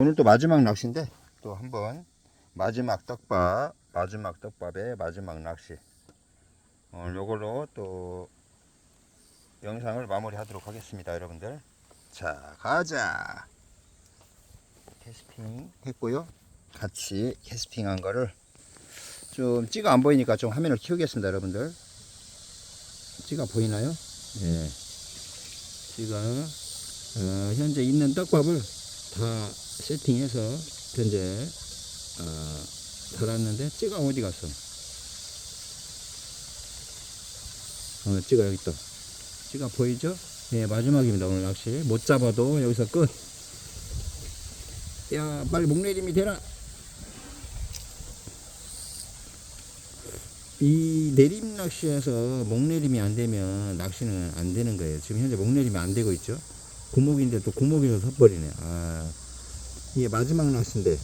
오늘 또 마지막 낚시인데 또 한번 마지막 떡밥 마지막 떡밥의 마지막 낚시. 오늘 요걸로 또 영상을 마무리 하도록 하겠습니다 여러분들. 자 가자. 캐스팅 했고요. 같이 캐스팅한 거를 좀 찌가 안 보이니까 좀 화면을 키우겠습니다 여러분들. 찌가 보이나요? 예. 찌가 어, 현재 있는 떡밥을 다 세팅해서 현재 어, 달았는데 찌가 어디 갔어? 어, 찌가 여기 있다. 찌가 보이죠? 예, 마지막입니다. 오늘 낚시 못 잡아도 여기서 끝. 야, 빨리 목내림이 되라. 이 내림 낚시에서 목내림이 안 되면 낚시는 안 되는 거예요. 지금 현재 목내림이 안 되고 있죠. 구목인데 또 구목에서 섰버리네. 아, 이게 마지막 낚시인데.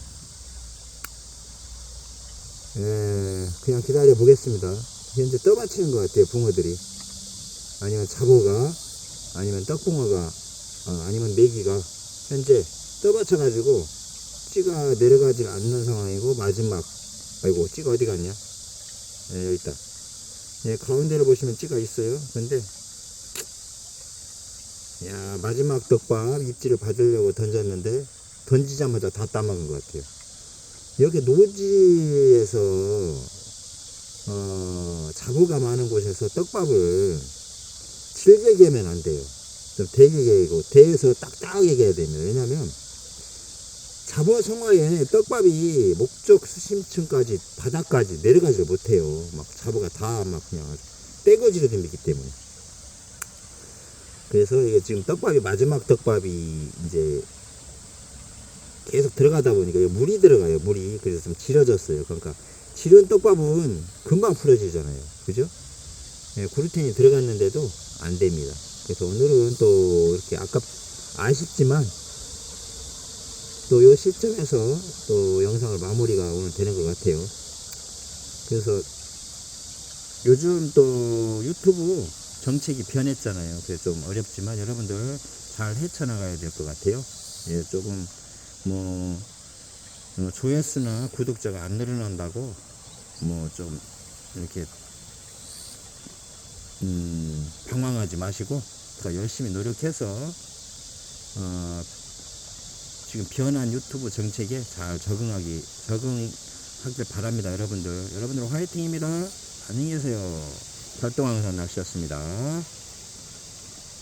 예, 그냥 기다려 보겠습니다. 현재 떠받치는 것 같아요, 붕어들이. 아니면 잡어가, 아니면 떡붕어가, 어, 아니면 메기가. 현재 떠받쳐 가지고, 찌가 내려가지 않는 상황이고, 마지막, 아이고, 찌가 어디 갔냐? 예, 여기 있다. 예, 가운데를 보시면 찌가 있어요. 근데, 야, 마지막 떡밥 입질을 받으려고 던졌는데, 던지자마자 다 따먹은 것 같아요. 여기 노지에서, 어, 자부가 많은 곳에서 떡밥을 질게 개면 안 돼요. 좀 되게 개고, 대에서 딱딱하게 개야 됩니다. 왜냐면, 잡어 성어에 떡밥이 목적 수심층까지, 바닥까지 내려가지를 못해요. 막 잡어가 다 막 그냥 떼거지로 됩니다 때문에. 그래서 이게 지금 떡밥이 마지막 떡밥이 이제 계속 들어가다 보니까 물이 들어가요 물이. 그래서 좀 질어졌어요. 그러니까 질은 떡밥은 금방 풀어지잖아요. 그죠? 예, 구루텐이 들어갔는데도 안 됩니다. 그래서 오늘은 또 이렇게 아깝 아쉽지만 또 요 시점에서 또 영상을 마무리가 오늘 되는 것 같아요. 그래서 요즘 또 유튜브 정책이 변했잖아요. 그래서 좀 어렵지만 여러분들 잘 헤쳐나가야 될 것 같아요. 예, 조금 뭐 어, 조회수나 구독자가 안 늘어난다고 뭐 좀 이렇게 음, 방황하지 마시고 더 열심히 노력해서 어, 지금 변한 유튜브 정책에 잘 적응하기 적응하길 바랍니다, 여러분들. 여러분들 화이팅입니다. 안녕히 계세요. 활동항상 낚시였습니다.